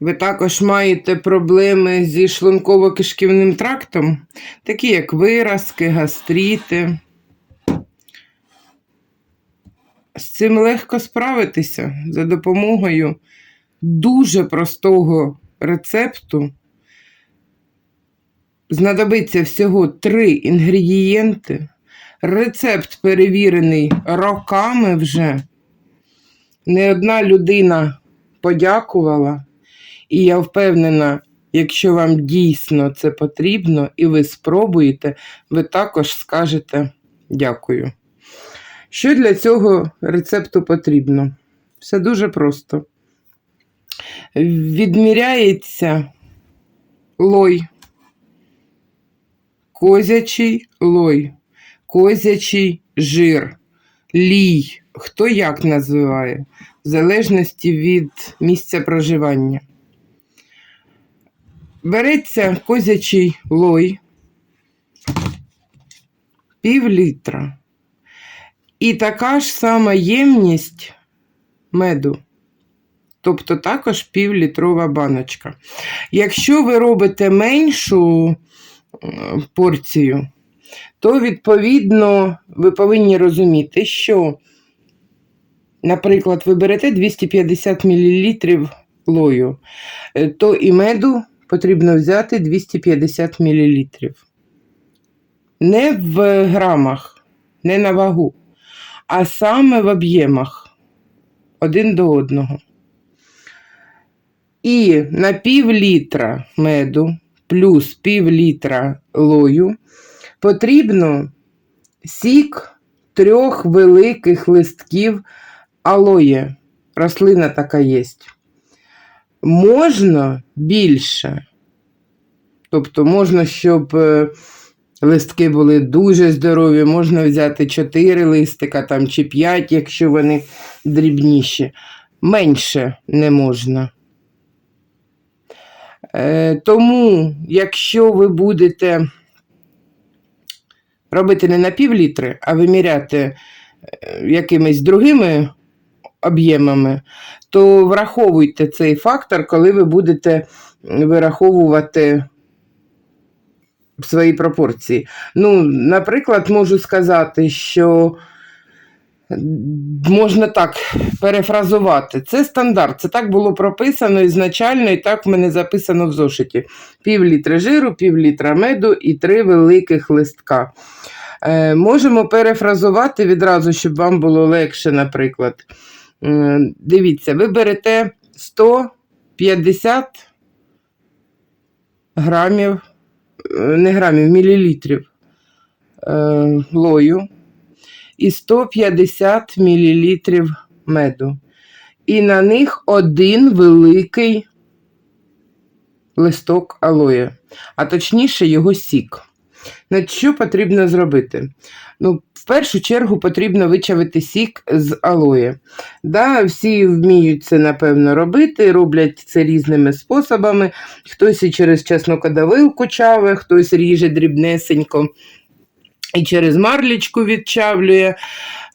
Ви також маєте проблеми зі шлунково-кишківним трактом, такі як виразки, гастріти. З цим легко справитися за допомогою дуже простого рецепту. Знадобиться всього три інгредієнти. Рецепт перевірений роками вже. Не одна людина подякувала. І я впевнена, якщо вам дійсно це потрібно і ви спробуєте, ви також скажете дякую. Що для цього рецепту потрібно? Все дуже просто. Відміряється лой, козячий лой, козячий жир, лій, хто як називає, в залежності від місця проживання. Береться козячий лой, пів літра. І така ж сама ємність меду. Тобто також півлітрова баночка. Якщо ви робите меншу е, порцію, то, відповідно, ви повинні розуміти, що, наприклад, ви берете 250 мл лою, е, то і меду потрібно взяти 250 мл. Не в грамах, не на вагу, а саме в об'ємах один до одного. І на пів літра меду плюс пів літра лою потрібно сік трьох великих листків алоє. Рослина така є. Можна більше. Тобто можна, щоб е, листки були дуже здорові, можна взяти 4 листика там, чи 5, якщо вони дрібніші. Менше не можна. Е, тому, якщо ви будете робити не на пів літри, а виміряти е, якимись другими об'ємами, то враховуйте цей фактор, коли ви будете вираховувати свої пропорції. Ну, наприклад, можу сказати, що можна так перефразувати. Це стандарт. Це так було прописано ізначально, і так в мене записано в зошиті. Пів літра жиру, пів літра меду і три великих листка. Е, можемо перефразувати відразу, щоб вам було легше, наприклад. Е, дивіться, ви берете 150 грамів, е, не грамів, мілілітрів е, лою і 150 мл меду. І на них один великий листок алоє, а точніше його сік. Значить, Що потрібно зробити? Ну, В першу чергу потрібно вичавити сік з алоє. Да, Всі вміють це, напевно, робити, роблять це різними способами. Хтось і через чеснокодавилку чаве, хтось ріже дрібнесенько і через марлічку відчавлює.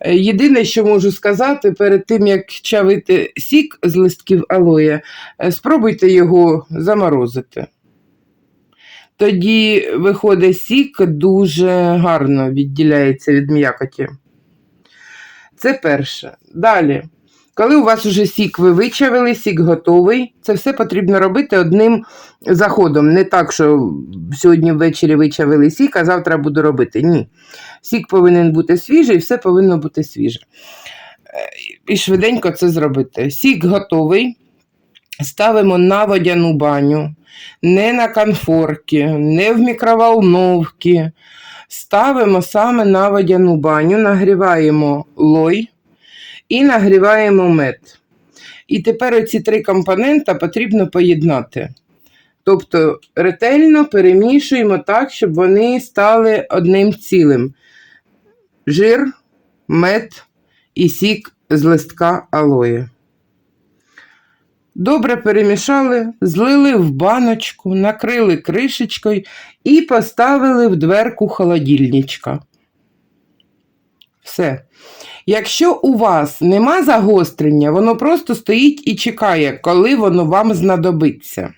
Е, Єдине, що можу сказати, перед тим, як чавити сік з листків алоє, е, спробуйте його заморозити. Тоді виходить сік дуже гарно відділяється від м'якоті. Це перше. Далі. Коли у вас уже сік ви вичавили, сік готовий, це все потрібно робити одним заходом. Не так, що сьогодні ввечері вичавили сік, а завтра буду робити. Ні. Сік повинен бути свіжий, все повинно бути свіже. Е, І швиденько це зробити. Сік готовий. Ставимо на водяну баню, не на конфорки, не в мікроволновки. Ставимо саме на водяну баню, нагріваємо лой і нагріваємо мед. І тепер оці три компонента потрібно поєднати. Тобто ретельно перемішуємо так, щоб вони стали одним цілим. Жир, мед і сік з листка алої. Добре перемішали, злили в баночку, накрили кришечкою і поставили в дверку холодильничка. Все. Якщо у вас нема загострення, воно просто стоїть і чекає, коли воно вам знадобиться.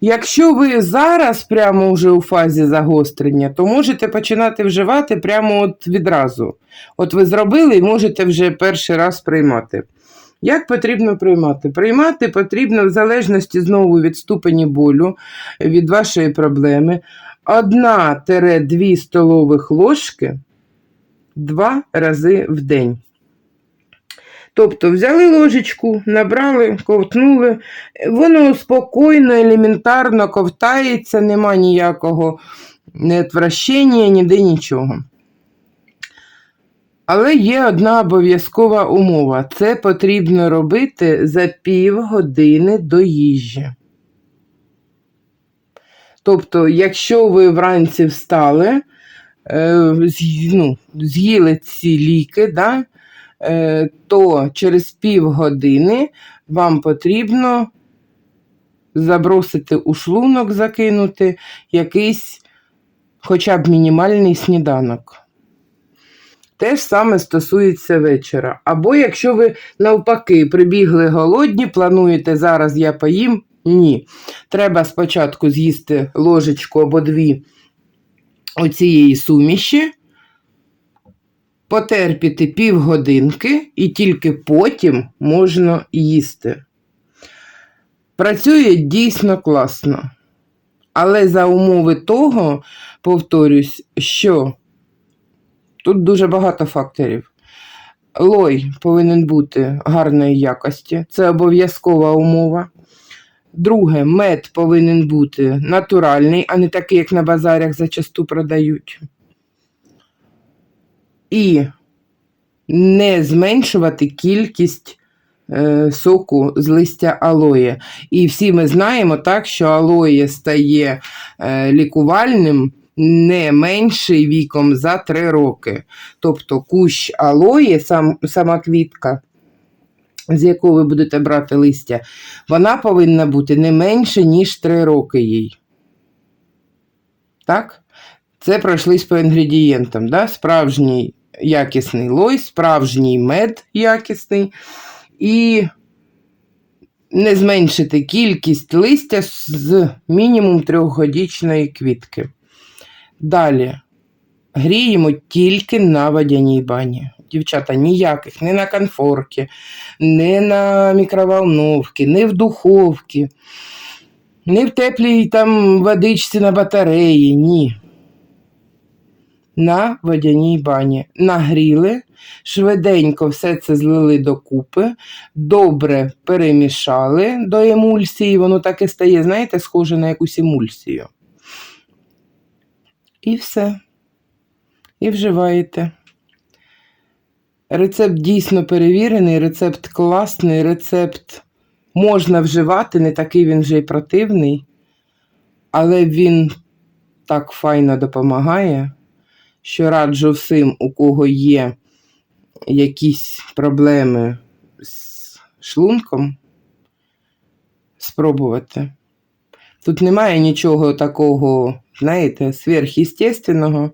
Якщо ви зараз прямо вже у фазі загострення, то можете починати вживати прямо от відразу. От ви зробили і можете вже перший раз приймати. Як потрібно приймати? Приймати потрібно в залежності знову від ступені болю, від вашої проблеми, 1-2 столових ложки два рази в день. Тобто взяли ложечку, набрали, ковтнули, воно спокійно, елементарно ковтається, нема ніякого неотвращення, ніде нічого. Але є одна обов'язкова умова. Це потрібно робити за півгодини до їжі. Тобто, якщо ви вранці встали, ну, з'їли ці ліки, да, е, то через півгодини вам потрібно забросити у шлунок, закинути якийсь хоча б мінімальний сніданок. Те ж саме стосується вечора. Або якщо ви навпаки прибігли голодні, плануєте зараз я поїм, ні. Треба спочатку з'їсти ложечку або дві оцієї суміші, потерпіти півгодинки і тільки потім можна їсти. Працює дійсно класно. Але за умови того, повторюсь, що тут дуже багато факторів. Лой повинен бути гарної якості, це обов'язкова умова. Друге, мед повинен бути натуральний, а не такий, як на базарях зачасту продають. І не зменшувати кількість е, соку з листя алоє. І всі ми знаємо так, що алоє стає е, лікувальним не менший віком за 3 роки. Тобто кущ алоє, сам, сама квітка, з якої ви будете брати листя, вона повинна бути не менше, ніж 3 роки їй. Так? Це пройшлись по інгредієнтам. Да? Справжній якісний лой, справжній мед якісний. І не зменшити кількість листя з мінімум трьохгодічної квітки. Далі гріємо тільки на водяній бані. Дівчата, ніяких, не на конфорки, не на мікроволновці, не в духовці, не в теплій там водичці на батареї. Ні. На водяній бані. Нагріли, швиденько все це злили докупи, добре перемішали до емульсії, воно так і стає, знаєте, схоже на якусь емульсію. І все. І вживаєте. Рецепт дійсно перевірений, рецепт класний, рецепт можна вживати, не такий він вже й противний, але він так файно допомагає, що раджу всім, у кого є якісь проблеми з шлунком, спробувати. Тут немає нічого такого, знаєте, сверхъестественного.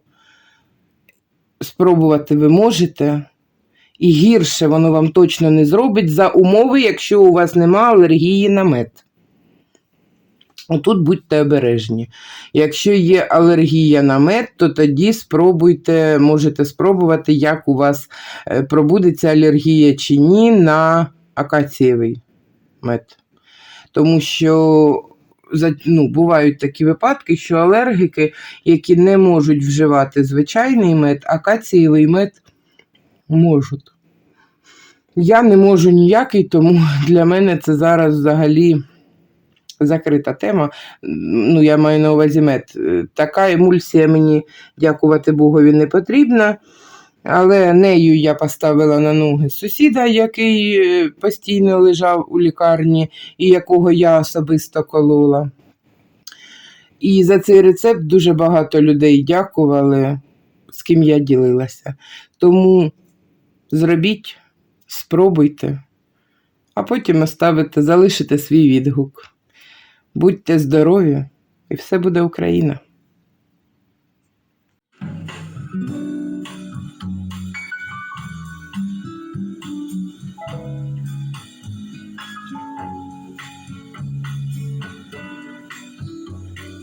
Спробувати ви можете. І гірше воно вам точно не зробить за умови, якщо у вас нема алергії на мед. Отут будьте обережні. Якщо є алергія на мед, то тоді спробуйте, можете спробувати, як у вас е, пробудеться алергія чи ні на акацієвий мед. Тому що ну, бувають такі випадки, що алергіки, які не можуть вживати звичайний мед, акацієвий мед можуть. Я не можу ніякий, тому для мене це зараз взагалі закрита тема. Ну, я маю на увазі мед. Е, Така емульсія мені, дякувати Богові, не потрібна. Але нею я поставила на ноги сусіда, який е, постійно лежав у лікарні і якого я особисто колола. І за цей рецепт дуже багато людей дякували, з ким я ділилася. Тому зробіть, спробуйте. а потім оставите, залишите свій відгук. Будьте здорові, і все буде Україна!